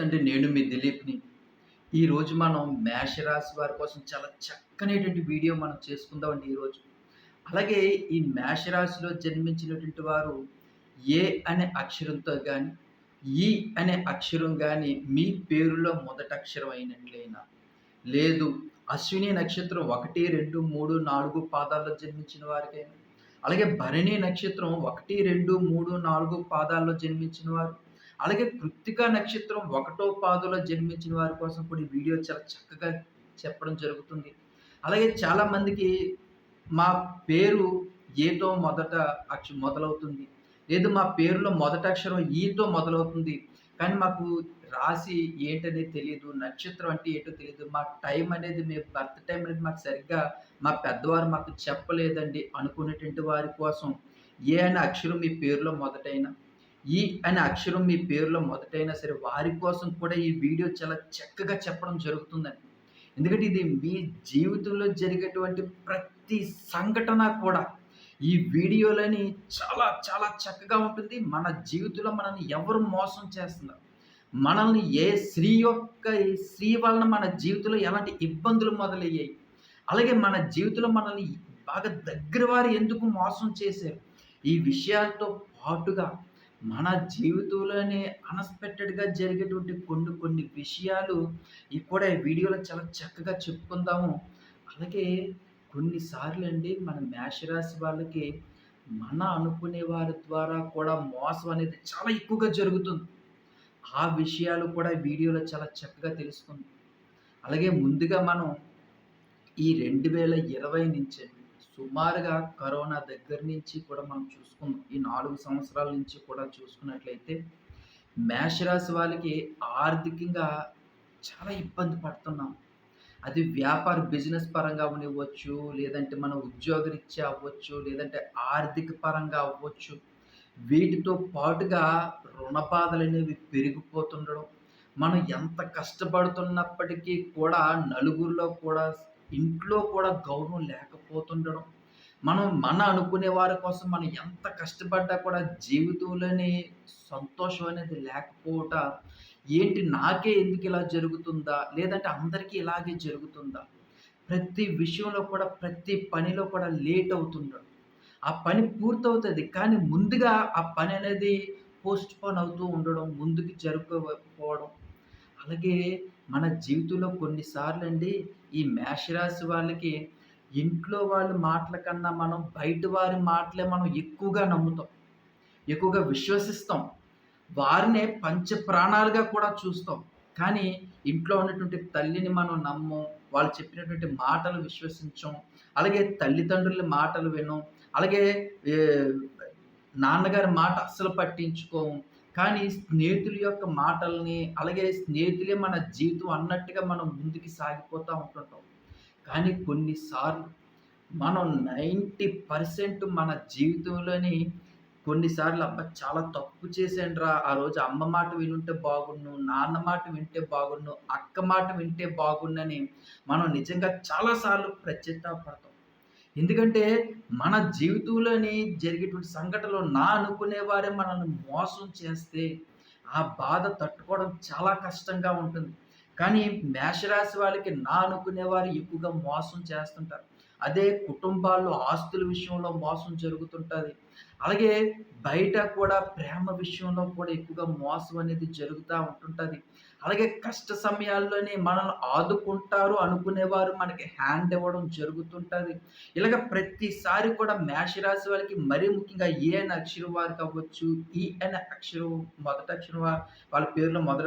అంటే నేను మీ దిలీప్‌ని. ఈరోజు మనం మేషరాశి వారి కోసం చాలా చక్కనేటువంటి వీడియో మనం చేసుకుందామండి ఈరోజు. అలాగే ఈ మేషరాశిలో జన్మించినటువంటి వారు ఏ అనే అక్షరంతో కానీ ఈ అనే అక్షరం కానీ మీ పేరులో మొదటి అక్షరం అయినట్లయినా, లేదు అశ్విని నక్షత్రం 1, 2, 3, 4 పాదాల్లో జన్మించిన వారికైనా, అలాగే భరణి నక్షత్రం 1, 2, 3, 4 పాదాల్లో జన్మించిన వారు, అలాగే కృత్తిక నక్షత్రం ఒకటో పాదులో జన్మించిన వారి కోసం కూడా ఈ వీడియో చాలా చక్కగా చెప్పడం జరుగుతుంది. అలాగే చాలామందికి మా పేరు ఏతో మొదట అక్షరం మొదలవుతుంది. లేదు మా పేరులో మొదట అక్షరం ఈతో మొదలవుతుంది. కానీ మాకు రాశి ఏంటనేది తెలియదు నక్షత్రం అంటే ఏంటో తెలియదు మా టైం అనేది మేము బర్త్ టైం అనేది మాకు సరిగ్గా మా పెద్దవారు మాకు చెప్పలేదండి అనుకునేటువంటి వారి కోసం ఏ అనే అక్షరం మీ పేరులో మొదటైనా ఈ అనే అక్షరం మీ పేరులో మొదటైనా సరే వారి కోసం కూడా ఈ వీడియో చాలా చక్కగా చెప్పడం జరుగుతుందండి. ఎందుకంటే ఇది మీ జీవితంలో జరిగేటువంటి ప్రతి సంఘటన కూడా ఈ వీడియోలని చాలా చాలా చక్కగా ఉంటుంది. మన జీవితంలో మనల్ని ఎవరు మోసం చేస్తున్నారు? మనల్ని ఏ స్త్రీ యొక్క స్త్రీ వలన మన జీవితంలో ఎలాంటి ఇబ్బందులు మొదలయ్యాయి? అలాగే మన జీవితంలో మనల్ని బాగా దగ్గర వారు ఎందుకు మోసం చేశారు? ఈ విషయాలతో పాటుగా మన జీవితంలోనే అన్‌ఎక్స్‌పెక్టెడ్‌గా జరిగేటువంటి కొన్ని కొన్ని విషయాలు ఈ కూడా ఈ వీడియోలో చాలా చక్కగా చెప్పుకుందాము. అలాగే కొన్నిసార్లు అండి మన మేషరాశి వాళ్ళకి మన అనుకునే వారి ద్వారా కూడా మోసం అనేది చాలా ఎక్కువగా జరుగుతుంది. ఆ విషయాలు కూడా వీడియోలో చాలా చక్కగా తెలుసుకుంది అలాగే ముందుగా మనం ఈ రెండు వేల ఇరవై నుంచి సుమారుగా కరోనా దగ్గర నుంచి కూడా మనం చూసుకుందాం. ఈ నాలుగు సంవత్సరాల నుంచి కూడా చూసుకున్నట్లయితే మేషరాశి వాళ్ళకి ఆర్థికంగా చాలా ఇబ్బంది పడుతున్నాం. అది వ్యాపార బిజినెస్ పరంగా అవ్వనివ్వచ్చు, లేదంటే మన ఉద్యోగరీత్యా అవ్వచ్చు, లేదంటే ఆర్థిక పరంగా అవ్వచ్చు. వీటితో పాటుగా రుణ బాధలనేవి పెరిగిపోతుండడం. మనం ఎంత కష్టపడుతున్నప్పటికీ కూడా నలుగురిలో కూడా ఇంట్లో కూడా గౌరవం లేకపోతుండడం. మనం మన అనుకునే వారి కోసం మనం ఎంత కష్టపడ్డా కూడా జీవితంలోని సంతోషం అనేది లేకపోవట, ఏంటి నాకే ఎందుకు ఇలా జరుగుతుందా? లేదంటే అందరికీ ఇలాగే జరుగుతుందా? ప్రతి విషయంలో కూడా ప్రతి పనిలో కూడా లేట్ అవుతుండడం. ఆ పని పూర్తవుతుంది కానీ ముందుగా ఆ పని అనేది పోస్ట్‌పోన్ అవుతూ ఉండడం. ముందుకు జరుపుకోవడం అలాగే మన జీవితంలో కొన్నిసార్లు అండి ఈ మేషరాశి వాళ్ళకి ఇంట్లో వాళ్ళ మాటల కన్నా మనం బయట వారి మాటలే మనం ఎక్కువగా నమ్ముతాం. ఎక్కువగా విశ్వసిస్తాం. వారినే పంచ ప్రాణాలుగా కూడా చూస్తాం. కానీ ఇంట్లో ఉన్నటువంటి తల్లిని మనం నమ్మం. వాళ్ళు చెప్పినటువంటి మాటలు విశ్వసించం. అలాగే తల్లిదండ్రుల మాటలు వినం. అలాగే నాన్నగారి మాట అస్సలు పట్టించుకోము. కానీ స్నేహితుల యొక్క మాటల్ని, అలాగే స్నేహితులే మన జీవితం అన్నట్టుగా మనం ముందుకు సాగిపోతూ ఉంటుంటాం. కానీ కొన్నిసార్లు మనం 90% మన జీవితంలోని కొన్నిసార్లు అబ్బా! చాలా తప్పు చేశానురా! ఆ రోజు అమ్మ మాట వినుంటే బాగుండు నాన్న మాట వింటే బాగుండు అక్క మాట వింటే బాగున్నని మనం నిజంగా చాలా సార్లు ఎందుకంటే మన జీవితంలోని జరిగేటువంటి సంఘటనలు నా అనుకునేవారే మనల్ని మోసం చేస్తే ఆ బాధ తట్టుకోవడం చాలా కష్టంగా ఉంటుంది. కానీ మేషరాశి వాళ్ళకి నా అనుకునేవారు ఎక్కువగా మోసం చేస్తుంటారు. అదే కుటుంబాల్లో ఆస్తుల విషయంలో మోసం జరుగుతుంటుంది. అలాగే బయట కూడా ప్రేమ విషయంలో కూడా ఎక్కువగా మోసం అనేది జరుగుతూ ఉంటుంటుంది. అలాగే కష్ట సమయాల్లోనే మనల్ని ఆదుకుంటారు అనుకునేవారు మనకి హ్యాండ్ ఇవ్వడం జరుగుతుంటుంది. ఇలాగ ప్రతిసారి కూడా మేషరాశి వాళ్ళకి మరీ ముఖ్యంగా ఏ అనే అక్షరం వారికి అవ్వచ్చు, ఈ అనే అక్షరం మొదటి అక్షరం వాళ్ళ పేరులో మొదట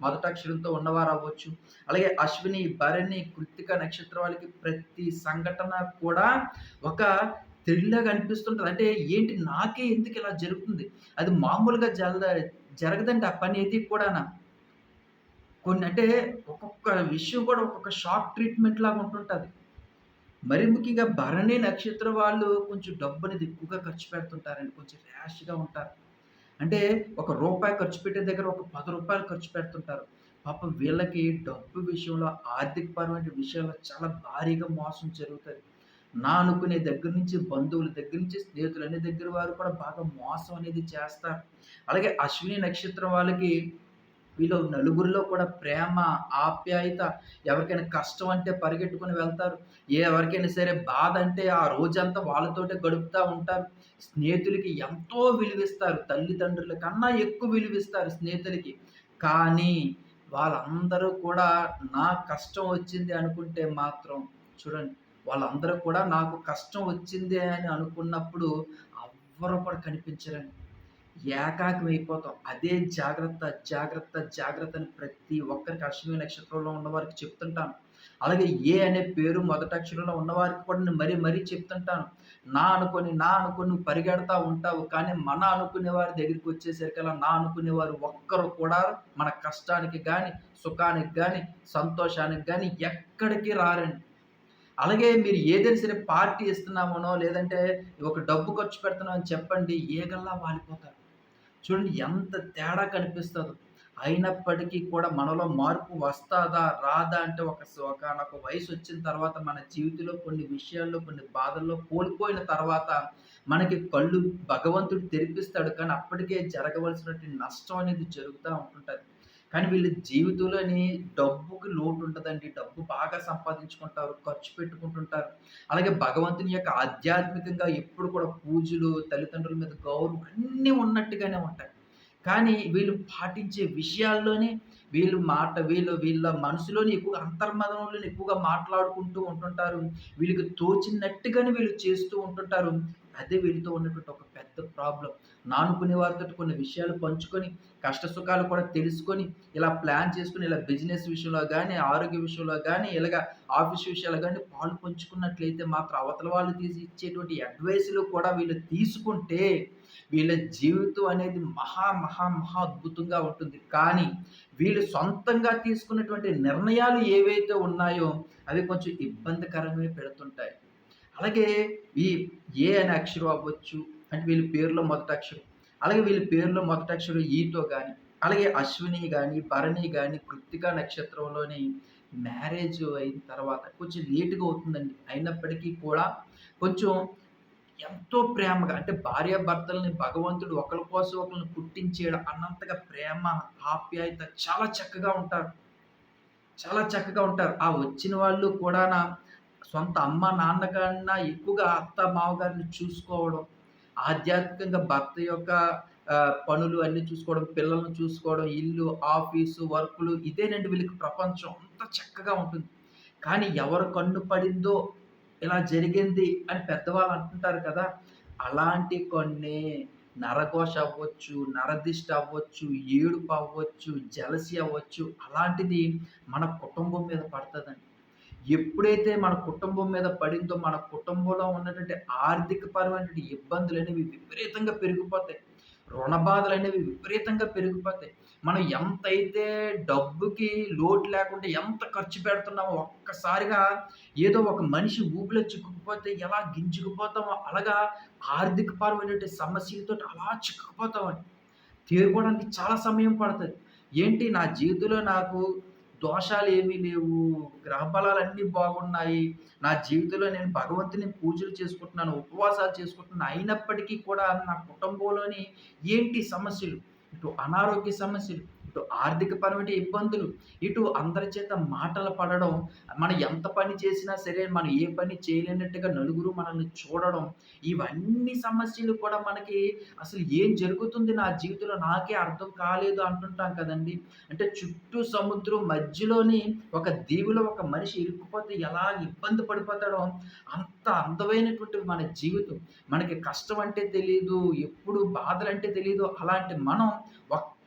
మొదటి అక్షరంతో ఉన్నవారు అవ్వచ్చు. అలాగే అశ్విని, భరణి, కృత్తిక నక్షత్రం వాళ్ళకి ప్రతి సంఘటన కూడా ఒక థ్రిల్‌లాగా అనిపిస్తుంటుంది అంటే ఏంటి నాకే ఎందుకు ఇలా జరుగుతుంది? అది మామూలుగా జరద జరగదండి ఆ పని ఏది కూడానా కొన్ని అంటే ఒక్కొక్క విషయం కూడా ఒక్కొక్క షాక్ ట్రీట్‌మెంట్ లాగా ఉంటుంటుంది మరి ముఖ్యంగా భరణి నక్షత్రం వాళ్ళు కొంచెం డబ్బుని ఎక్కువగా ఖర్చు పెడుతుంటారండి. కొంచెం ర్యాష్‌గా ఉంటారు. అంటే ఒక రూపాయి ఖర్చు పెట్టే దగ్గర ఒక పది రూపాయలు ఖర్చు పెడుతుంటారు. పాపం వీళ్ళకి డబ్బు విషయంలో ఆర్థికపరమైన విషయాల్లో చాలా భారీగా మోసం జరుగుతుంది నా అనుకునే దగ్గర నుంచి బంధువుల దగ్గర నుంచి స్నేహితులు అనే దగ్గర వారు కూడా బాగా మోసం అనేది చేస్తారు. అలాగే అశ్విని నక్షత్రం వాళ్ళకి వీళ్ళు నలుగురిలో కూడా ప్రేమ ఆప్యాయత ఎవరికైనా కష్టం అంటే పరిగెట్టుకుని వెళ్తారు. ఎవరికైనా సరే బాధ అంటే ఆ రోజంతా వాళ్ళతోటే గడుపుతూ ఉంటారు. స్నేహితులకి ఎంతో విలువిస్తారు. తల్లిదండ్రుల కన్నా ఎక్కువ విలువిస్తారు స్నేహితులకి. కానీ వాళ్ళందరూ కూడా నా కష్టం వచ్చింది అనుకుంటే మాత్రం చూడండి వాళ్ళందరూ కూడా నాకు కష్టం వచ్చింది అని అనుకున్నప్పుడు ఎవ్వరు కూడా కనిపించరండి. ఏకాకం అయిపోతాం. అదే జాగ్రత్త జాగ్రత్త జాగ్రత్త అని ప్రతి ఒక్కరికి అశ్విని నక్షత్రంలో ఉన్నవారికి చెప్తుంటాను. అలాగే ఏ అనే పేరు మొదట అక్షరంలో ఉన్నవారికి కూడా నేను మరీ మరీ చెప్తుంటాను. నా అనుకొని నా అనుకొని పరిగెడతా ఉంటావు కానీ మన అనుకునే వారి దగ్గరికి వచ్చేసరికి అలా నా అనుకునేవారు ఒక్కరు కూడా మన కష్టానికి కానీ సుఖానికి కానీ సంతోషానికి కానీ ఎక్కడికి రారండి. అలాగే మీరు ఏదైనా సరే పార్టీ ఇస్తున్నామనో లేదంటే ఒక డబ్బు ఖర్చు పెడుతున్నామని చెప్పండి ఏగల్లా వాలిపోతారు. చూడండి ఎంత తేడా కనిపిస్తుందో. అయినప్పటికీ కూడా మనలో మార్పు వస్తుందా రాదా అంటే ఒక ఒకనొక వయసు వచ్చిన తర్వాత మన జీవితంలో కొన్ని విషయాల్లో కొన్ని బాధల్లో కోల్పోయిన తర్వాత మనకి కళ్ళు భగవంతుడు తెరిపిస్తాడు. కానీ అప్పటికే జరగవలసినటువంటి నష్టం అనేది జరుగుతూ ఉంటుంటుంది. కానీ వీళ్ళ జీవితంలోని డబ్బుకి లోటు ఉంటుందండి డబ్బు బాగా సంపాదించుకుంటారు ఖర్చు పెట్టుకుంటుంటారు. అలాగే భగవంతుని యొక్క ఆధ్యాత్మికంగా ఎప్పుడు కూడా పూజలు తల్లిదండ్రుల మీద గౌరవం అన్నీ ఉన్నట్టుగానే ఉంటాయి. కానీ వీళ్ళు పాటించే విషయాల్లోనే వీళ్ళు మాట వీళ్ళు వీళ్ళ మనసులోని ఎక్కువగా అంతర్మదంలో ఎక్కువగా మాట్లాడుకుంటూ ఉంటుంటారు. వీళ్ళకి తోచినట్టుగానే వీళ్ళు చేస్తూ ఉంటుంటారు. అదే వీళ్ళతో ఉన్నటువంటి ఒక పెద్ద ప్రాబ్లం. నానుకునే వారితో కొన్ని విషయాలు పంచుకొని కష్ట సుఖాలు కూడా తెలుసుకొని ఇలా ప్లాన్ చేసుకుని ఇలా బిజినెస్ విషయంలో కానీ ఆరోగ్య విషయంలో కానీ ఇలాగ ఆఫీస్ విషయాలు కానీ పాలు పంచుకున్నట్లయితే మాత్రం అవతల వాళ్ళు తీసి ఇచ్చేటువంటి అడ్వైస్లు కూడా వీళ్ళు తీసుకుంటే వీళ్ళ జీవితం అనేది మహా మహా మహా అద్భుతంగా ఉంటుంది. కానీ వీళ్ళు సొంతంగా తీసుకున్నటువంటి నిర్ణయాలు ఏవైతే ఉన్నాయో అవి కొంచెం ఇబ్బందికరమే పెడుతుంటాయి. అలాగే ఈ ఏ అనే అక్షరం అవ్వచ్చు అంటే వీళ్ళ పేరులో మొదటి అక్షరం. అలాగే వీళ్ళ పేరులో మొదటి అక్షరం ఈతో కానీ అలాగే అశ్విని కానీ భరణి కానీ కృత్తిక నక్షత్రంలోని మ్యారేజ్ అయిన తర్వాత కొంచెం లేటుగా అవుతుందండి. అయినప్పటికీ కూడా కొంచెం ఎంతో ప్రేమగా అంటే భార్యాభర్తలని భగవంతుడు ఒకరి కోసం ఒకరిని పుట్టించేయడం అన్నంతగా ప్రేమ ఆప్యాయత చాలా చక్కగా ఉంటారు. చాలా చక్కగా ఉంటారు. ఆ వచ్చిన వాళ్ళు కూడా సొంత అమ్మ నాన్న కన్నా ఎక్కువగా అత్త మామగారిని చూసుకోవడం ఆధ్యాత్మికంగా భర్త యొక్క పనులు అన్నీ చూసుకోవడం పిల్లల్ని చూసుకోవడం ఇల్లు ఆఫీసు వర్కులు ఇదేనండి వీళ్ళకి ప్రపంచం అంత చక్కగా ఉంటుంది. కానీ ఎవరు కన్ను పడిందో ఇలా జరిగింది అని పెద్దవాళ్ళు అంటుంటారు కదా అలాంటి కొన్ని నరఘోష అవ్వచ్చు నరదిష్ట అవ్వచ్చు ఏడుపు అవ్వచ్చు జలసి అవ్వచ్చు అలాంటిది మన కుటుంబం మీద పడుతుందండి. ఎప్పుడైతే మన కుటుంబం మీద పడిందో మన కుటుంబంలో ఉన్నటువంటి ఆర్థిక పరమైనటువంటి ఇబ్బందులు అనేవి విపరీతంగా పెరిగిపోతాయి. రుణ బాధలు అనేవి విపరీతంగా పెరిగిపోతాయి. మనం ఎంతైతే డబ్బుకి లోటు లేకుండా ఎంత ఖర్చు పెడుతున్నామో ఒక్కసారిగా ఏదో ఒక మనిషి ఊపిలో చిక్కుకుపోతే ఎలా గింజుకుపోతామో అలాగా ఆర్థిక పరమైనటువంటి సమస్యలతో అలా చిక్కుకుపోతామని. తేరుకోవడానికి చాలా సమయం పడుతుంది. ఏంటి? నా జీవితంలో నాకు దోషాలు ఏమీ లేవు. గ్రహబలాలు అన్నీ బాగున్నాయి. నా జీవితంలో నేను భగవంతుని పూజలు చేసుకుంటున్నాను ఉపవాసాలు చేసుకుంటున్నాను అయినప్పటికీ కూడా నా కుటుంబంలోని ఏంటి సమస్యలు? ఇటు అనారోగ్య సమస్యలు ఇటు ఆర్థికపరమైన ఇబ్బందులు ఇటు అందరి చేత మాటలు పడడం మనం ఎంత పని చేసినా సరే మనం ఏ పని చేయలేనట్టుగా నలుగురు మనల్ని చూడడం ఇవన్నీ సమస్యలు కూడా మనకి అసలు ఏం జరుగుతుంది నా జీవితంలో నాకే అర్థం కాలేదు అంటుంటాం కదండి. అంటే చుట్టూ సముద్రం మధ్యలోని ఒక దీవిలో ఒక మనిషి ఇరుక్కుపోతే ఎలా ఇబ్బంది పడిపోతాడో అంత అందమైనటువంటి మన జీవితం. మనకి కష్టం అంటే తెలియదు ఎప్పుడు బాధలు అంటే తెలియదు అలాంటి మనం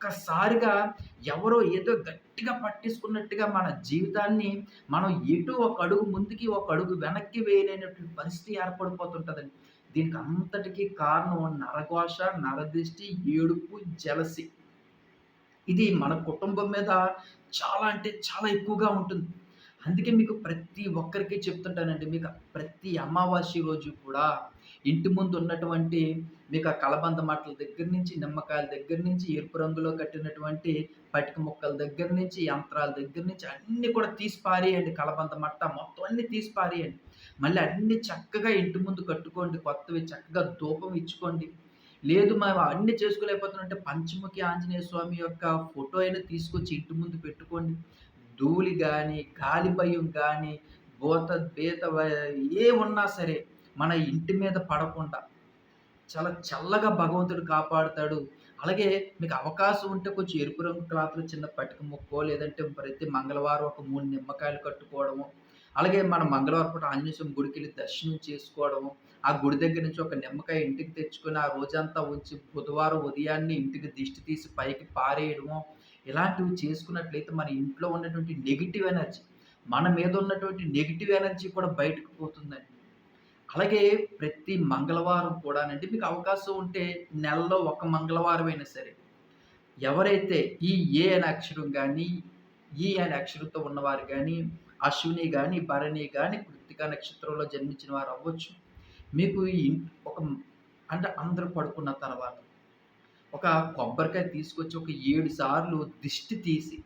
ఒక్కసారిగా ఎవరో ఏదో గట్టిగా పట్టేసుకున్నట్టుగా మన జీవితాన్ని మనం ఎటు ఒక అడుగు ముందుకి ఒక అడుగు వెనక్కి వేయలేనటువంటి పరిస్థితి ఏర్పడిపోతుంటుందండి. దీనికి అంతటికీ కారణం నరఘోష నరదృష్టి ఏడుపు జలసి. ఇది మన కుటుంబం మీద చాలా అంటే చాలా ఎక్కువగా ఉంటుంది. అందుకే మీకు ప్రతి ఒక్కరికి చెప్తుంటానండి మీకు ప్రతి అమావాస్య రోజు కూడా ఇంటి ముందు ఉన్నటువంటి మీకు ఆ కలబంద మట్టల దగ్గర నుంచి నిమ్మకాయల దగ్గర నుంచి ఎరుపు రంగులో కట్టినటువంటి పటిక ముక్కల దగ్గర నుంచి యంత్రాల దగ్గర నుంచి అన్నీ కూడా తీసి పారేయండి. కలబంద మట్ట మొత్తం అన్నీ తీసి పారేయండి. మళ్ళీ అన్నీ చక్కగా ఇంటి ముందు కట్టుకోండి. కొత్తవి చక్కగా ధూపం ఇచ్చుకోండి. లేదు మేము అన్ని చేసుకోలేకపోతున్నాం అంటే పంచముఖి ఆంజనేయ స్వామి యొక్క ఫోటో అయినా తీసుకొచ్చి ఇంటి ముందు పెట్టుకోండి. ధూళి కానీ గాలి భయం కానీ భూత బీత ఏ ఉన్నా సరే మన ఇంటి మీద పడకుండా చాలా చల్లగా భగవంతుడు కాపాడుతాడు. అలాగే మీకు అవకాశం ఉంటే కొంచెం ఎరుపు రంగు క్లాత్‌లో చిన్న పట్టుక ముక్కో, లేదంటే ప్రతి మంగళవారం ఒక మూడు నిమ్మకాయలు కట్టుకోవడము. అలాగే మన మంగళవారం పూట ఆంజనేయ స్వామి గుడికెళ్ళి దర్శనం చేసుకోవడము. ఆ గుడి దగ్గర నుంచి ఒక నిమ్మకాయ ఇంటికి తెచ్చుకొని ఆ రోజంతా ఉంచి బుధవారం ఉదయాన్నే ఇంటికి దిష్టి తీసి పైకి పారేయడము. ఇలాంటివి చేసుకున్నట్లయితే మన ఇంట్లో ఉన్నటువంటి నెగిటివ్ ఎనర్జీ, మన మీద ఉన్నటువంటి నెగిటివ్ ఎనర్జీ కూడా బయటకు పోతుందండి. అలాగే ప్రతి మంగళవారం కూడానండి మీకు అవకాశం ఉంటే నెలలో ఒక మంగళవారం అయినా సరే, ఎవరైతే ఈ ఏ అనే అక్షరం కానీ ఈ అనే అక్షరంతో ఉన్నవారు కానీ అశ్విని కానీ భరణి కానీ కృతిక నక్షత్రంలో జన్మించిన వారు అవ్వచ్చు. మీకు ఈ ఒక అంటే అందరూ పడుకున్న తర్వాత ఒక కొబ్బరికాయ తీసుకొచ్చి ఒక ఏడు సార్లు దిష్టి తీసి,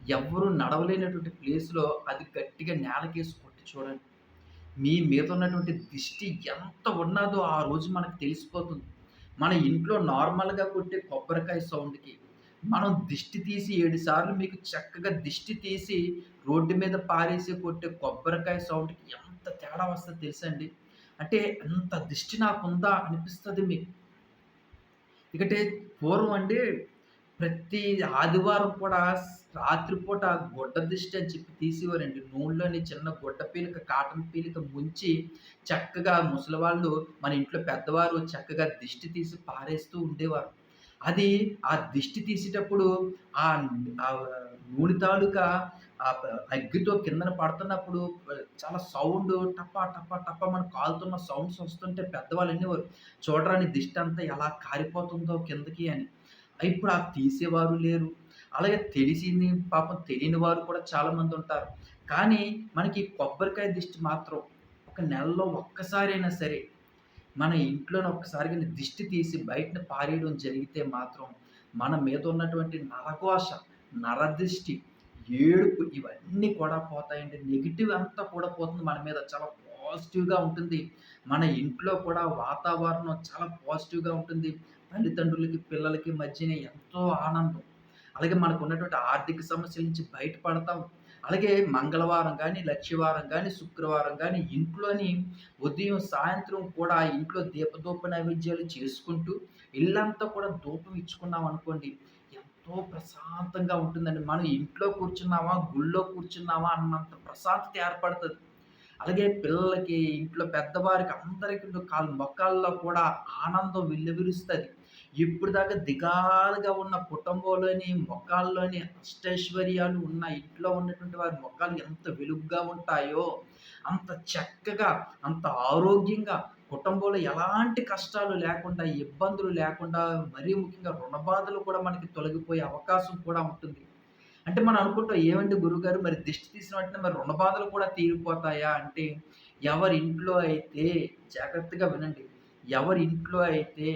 ఎవ్వరు నడవలేనటువంటి ప్లేస్‌లో అది గట్టిగా నేలకేసి కొట్టి చూడండి. మీ మీద ఉన్నటువంటి దిష్టి ఎంత ఉన్నాదో ఆ రోజు మనకు తెలిసిపోతుంది. మన ఇంట్లో నార్మల్‌గా కొట్టే కొబ్బరికాయ సౌండ్‌కి, మనం దిష్టి తీసి ఏడు సార్లు మీకు చక్కగా దిష్టి తీసి రోడ్డు మీద పారేసి కొట్టే కొబ్బరికాయ సౌండ్‌కి ఎంత తేడా వస్తుందో తెలుసండి? అంటే అంత దిష్టి నాకుందా అనిపిస్తుంది మీకు. ఎందుకంటే పూర్వం అంటే ప్రతి ఆదివారం కూడా రాత్రిపూట గుడ్డ దిష్టి అని చెప్పి తీసేవారండి. నూనెలోని చిన్న గుడ్డ పీలిక, కాటన్ పీలిక ముంచి చక్కగా ముసలివాళ్ళు మన ఇంట్లో పెద్దవారు చక్కగా దిష్టి తీసి పారేస్తూ ఉండేవారు. అది ఆ దిష్టి తీసేటప్పుడు ఆ నూనె తాలూకా ఆ అగ్గితో కిందన పడుతున్నప్పుడు చాలా చాలా టప్ప టపా, టపా, మనం కాలుతున్న సౌండ్స్ వస్తుంటే పెద్దవాళ్ళు అనేవారు. చూడరాని దిష్టి అంతా ఎలా కారిపోతుందో కిందకి అని. ఇప్పుడు ఆ తీసేవారు లేరు. అలాగే తెలిసింది పాపం తెలియని వారు కూడా చాలామందుంటారు. కానీ మనకి కొబ్బరికాయ దిష్టి మాత్రం ఒక నెలలో ఒక్కసారైనా సరే, మన ఇంట్లోనే ఒక్కసారి దిష్టి తీసి బయటను పారేయడం జరిగితే మాత్రం, మన మీద ఉన్నటువంటి నరఘోష, నరదిష్టి, ఏడుపు ఇవన్నీ కూడా పోతాయండి. నెగిటివ్ అంతా కూడా పోతుంది మన మీద. చాలా పాజిటివ్‌గా ఉంటుంది. మన ఇంట్లో కూడా వాతావరణం చాలా పాజిటివ్‌గా ఉంటుంది. తల్లిదండ్రులకి, పిల్లలకి మధ్యన ఎంతో ఆనందం. అలాగే మనకున్నటువంటి ఆర్థిక సమస్యల నుంచి బయటపడతాం. అలాగే మంగళవారం కానీ లక్ష్యవారం కానీ శుక్రవారం కానీ ఇంట్లోని ఉదయం, సాయంత్రం కూడా ఇంట్లో దీపధూప నైవేద్యాలు చేసుకుంటూ ఇల్లంతా కూడా ధూపం ఇచ్చుకున్నామనుకోండి, ఎంతో ప్రశాంతంగా ఉంటుందండి. మనం ఇంట్లో కూర్చున్నామా, గుళ్ళో కూర్చున్నామా అన్నంత ప్రశాంతత ఏర్పడుతుంది అలాగే పిల్లలకి, ఇంట్లో పెద్దవారికి అందరికీ కాళ్ళ మొఖాల్లో కూడా ఆనందం వెల్లవిలుస్తుంది ఇప్పుడు దాకా దిగాలుగా ఉన్న కుటుంబంలోని మొఖాల్లోని అష్టైశ్వర్యాలు ఉన్న ఇంట్లో ఉన్నటువంటి వారి మొఖాలు ఎంత వెలుగ్గా ఉంటాయో, అంత చక్కగా, అంత ఆరోగ్యంగా కుటుంబంలో ఎలాంటి కష్టాలు లేకుండా, ఇబ్బందులు లేకుండా, మరీ ముఖ్యంగా రుణ బాధలు కూడా మనకి తొలగిపోయే అవకాశం కూడా ఉంటుంది. అంటే మనం అనుకుంటాం ఏవండీ గురువుగారు మరి దిష్టి తీసిన వెంటనే మరి రుణ బాధలు కూడా తీరిపోతాయా అంటే, ఎవరి ఇంట్లో అయితే జాగ్రత్తగా వినండి. ఎవరి ఇంట్లో అయితే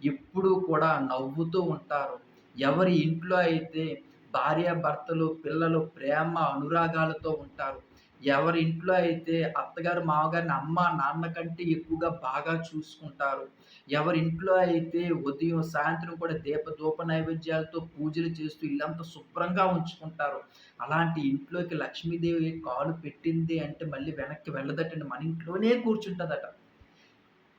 ఎప్పుడూ కూడా నవ్వుతూ ఉంటారు ఎవరి ఇంట్లో అయితే భార్యాభర్తలు, పిల్లలు ప్రేమ, అనురాగాలతో ఉంటారు ఎవరి ఇంట్లో అయితే అత్తగారు, మామగారిని అమ్మ, నాన్న కంటే ఎక్కువగా బాగా చూసుకుంటారు ఎవరి ఇంట్లో అయితే ఉదయం, సాయంత్రం కూడా దీప ధూప నైవేద్యాలతో పూజలు చేస్తూ ఇల్లంతా శుభ్రంగా ఉంచుకుంటారు అలాంటి ఇంట్లోకి లక్ష్మీదేవి కాలు పెట్టింది అంటే మళ్ళీ వెనక్కి వెళ్ళదటండి. మన ఇంట్లోనే కూర్చుంటదట.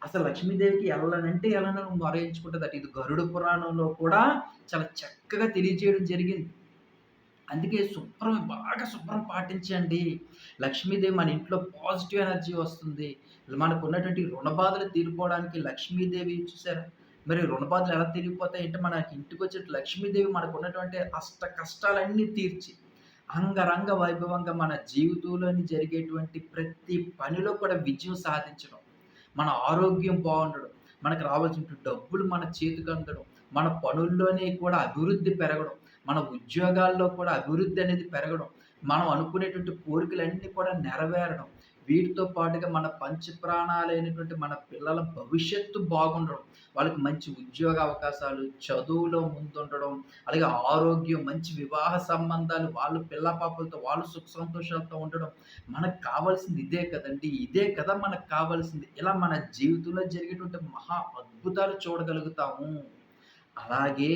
అసలు లక్ష్మీదేవికి ఎళ్ళనంటే ఎలా మొరేయించుకుంటదట. ఇది గరుడ పురాణంలో కూడా చాలా చక్కగా తెలియజేయడం జరిగింది. అందుకే శుభ్రం బాగా శుభ్రం పాటించండి. లక్ష్మీదేవి మన ఇంట్లో పాజిటివ్ ఎనర్జీ వస్తుంది. మనకున్నటువంటి రుణ బాధలు తీరిపోవడానికి లక్ష్మీదేవి చూసారా? మరి రుణ బాధలు ఎలా తీరిపోతాయంటే మనకి ఇంటికి వచ్చే లక్ష్మీదేవి మనకు ఉన్నటువంటి అష్ట కష్టాలన్నీ తీర్చి, అంగరంగ వైభవంగా మన జీవితంలోని జరిగేటువంటి ప్రతి పనిలో కూడా విజయం సాధించడం. మన ఆరోగ్యం బాగుండడం మనకు రావాల్సిన డబ్బులు మన చేతికి అందడం, మన పనుల్లోని కూడా అభివృద్ధి పెరగడం, మన ఉద్యోగాల్లో కూడా అభివృద్ధి అనేది పెరగడం, మనం అనుకునేటువంటి కోరికలన్నీ కూడా నెరవేరడం, వీటితో పాటుగా మన పంచప్రాణాలైనటువంటి మన పిల్లల భవిష్యత్తు బాగుండడం వాళ్ళకి మంచి ఉద్యోగ అవకాశాలు చదువులో ముందుండడం అలాగే ఆరోగ్యం మంచి వివాహ సంబంధాలు వాళ్ళు పిల్ల పాపలతో వాళ్ళు సుఖ సంతోషాలతో ఉండడం మనకు కావాల్సింది ఇదే కదండి. ఇదే కదా మనకు కావాల్సింది. ఇలా మన జీవితంలో జరిగేటువంటి మహా అద్భుతాలు చూడగలుగుతాము. అలాగే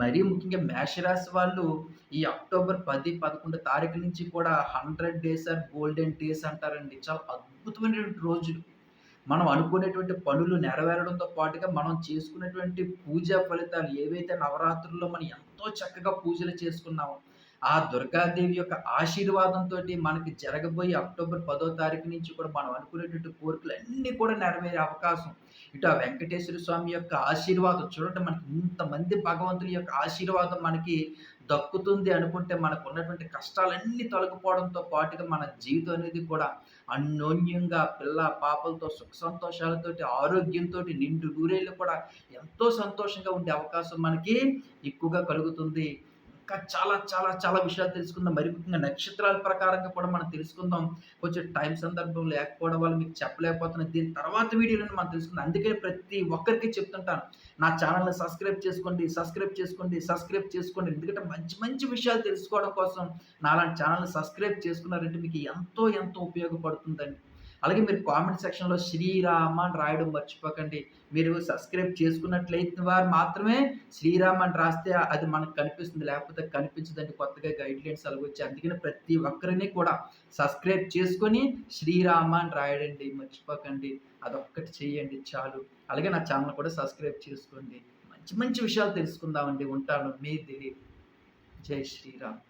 మరీ ముఖ్యంగా మేషరాశి వాళ్ళు ఈ అక్టోబర్ పది పదకొండు తారీఖు నుంచి కూడా hundred days or golden days అంటారండి. చాలా అద్భుతమైనటువంటి రోజులు. మనం అనుకునేటువంటి పనులు నెరవేరడంతో పాటుగా మనం చేసుకునేటువంటి పూజా ఫలితాలు ఏవైతే నవరాత్రుల్లో మనం ఎంతో చక్కగా పూజలు చేసుకున్నామో ఆ దుర్గాదేవి యొక్క ఆశీర్వాదంతో మనకి జరగబోయే అక్టోబర్ పదో తారీఖు నుంచి కూడా మనం అనుకునేటువంటి కోరికలు అన్నీ కూడా నెరవేరే అవకాశం. ఇటు ఆ వెంకటేశ్వర స్వామి యొక్క ఆశీర్వాదం చూడండి మనకి ఇంతమంది భగవంతుని యొక్క ఆశీర్వాదం మనకి దక్కుతుంది అనుకుంటే మనకు ఉన్నటువంటి కష్టాలన్నీ తొలగిపోవడంతో పాటుగా మన జీవితం అనేది కూడా అన్యోన్యంగా పిల్ల పాపలతో సుఖ సంతోషాలతోటి ఆరోగ్యంతో నిండు నూరేళ్ళు కూడా ఎంతో సంతోషంగా ఉండే అవకాశం మనకి ఎక్కువగా కలుగుతుంది. ఇంకా చాలా చాలా చాలా విషయాలు తెలుసుకుందాం. మరి ముఖ్యంగా నక్షత్రాల ప్రకారంగా కూడా మనం తెలుసుకుందాం. కొంచెం టైం సందర్భం లేకపోవడం వల్ల మీకు చెప్పలేకపోతున్నాం దీని తర్వాత వీడియోలను మనం తెలుసుకుందాం. అందుకే ప్రతి ఒక్కరికి చెప్తుంటాను. నా ఛానల్ని సబ్స్క్రైబ్ చేసుకోండి సబ్స్క్రైబ్ చేసుకోండి సబ్స్క్రైబ్ చేసుకోండి. ఎందుకంటే మంచి మంచి విషయాలు తెలుసుకోవడం కోసం నాలాంటి ఛానల్ని సబ్స్క్రైబ్ చేసుకున్నారంటే మీకు ఎంతో ఎంతో ఉపయోగపడుతుందండి. అలాగే మీరు కామెంట్ సెక్షన్లో శ్రీరామ అని రాయడం మర్చిపోకండి. మీరు సబ్స్క్రైబ్ చేసుకున్నట్లయితే వారు మాత్రమే శ్రీరామ్ అని రాస్తే అది మనకు కనిపిస్తుంది. లేకపోతే కనిపించదండి కొత్తగా గైడ్ లైన్స్ అలాగ వచ్చాయి అందుకని ప్రతి ఒక్కరిని కూడా సబ్స్క్రైబ్ చేసుకొని శ్రీరామ అని రాయడండి మర్చిపోకండి. అదొక్కటి చేయండి చాలు. అలాగే నా ఛానల్ కూడా సబ్స్క్రైబ్ చేసుకోండి. మంచి మంచి విషయాలు తెలుసుకుందామండి. ఉంటాను. మీ దిలీప్. జై శ్రీరామ్.